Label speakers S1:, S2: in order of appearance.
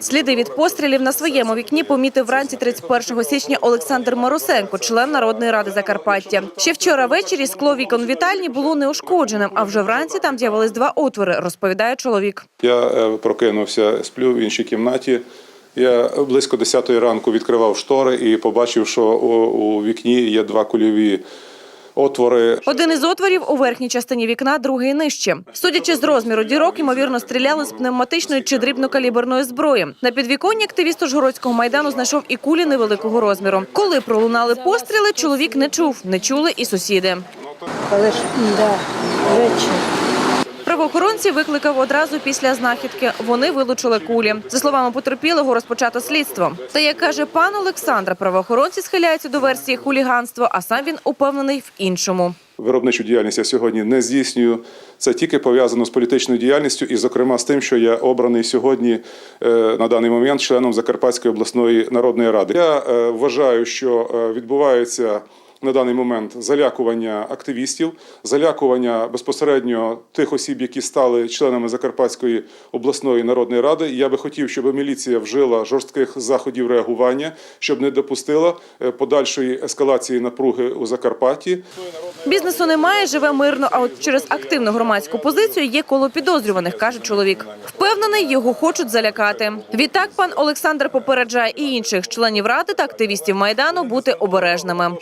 S1: Сліди від пострілів на своєму вікні помітив вранці 31 січня Олександр Марусенко, член Народної ради Закарпаття. Ще вчора ввечері скло вікон вітальні було неушкодженим, а вже вранці там з'явились два отвори, розповідає чоловік.
S2: Я е, прокинувся, сплю в іншій кімнаті. Я близько 10 ранку відкривав штори і побачив, що у, вікні є два кульові отвори.
S1: Один із отворів у верхній частині вікна, другий нижче. Судячи з розміру дірок, ймовірно, стріляли з пневматичної чи дрібнокаліберної зброї. На підвіконні активіст Ужгородського майдану знайшов і кулі невеликого розміру. Коли пролунали постріли, чоловік не чув, не чули і сусіди.
S3: Але ж да, речі.
S1: Правоохоронці викликав одразу після знахідки. Вони вилучили кулі. За словами потерпілого, розпочато слідство. Та як каже пан Олександр, правоохоронці схиляються до версії хуліганства, а сам він упевнений в іншому.
S2: Виробничу діяльність я сьогодні не здійснюю. Це тільки пов'язано з політичною діяльністю і, зокрема, з тим, що я обраний сьогодні е, на даний момент членом Закарпатської обласної народної ради. Я е, вважаю, що е, відбувається. На даний момент залякування активістів, залякування безпосередньо тих осіб, які стали членами Закарпатської обласної народної ради. Я би хотів, щоб міліція вжила жорстких заходів реагування, щоб не допустила е, подальшої ескалації напруги у Закарпатті.
S1: Бізнесу немає, живе мирно. А от через активну громадську позицію є коло підозрюваних, каже чоловік. Впевнений, його хочуть залякати. Відтак пан Олександр попереджає і інших членів ради та активістів майдану бути обережними.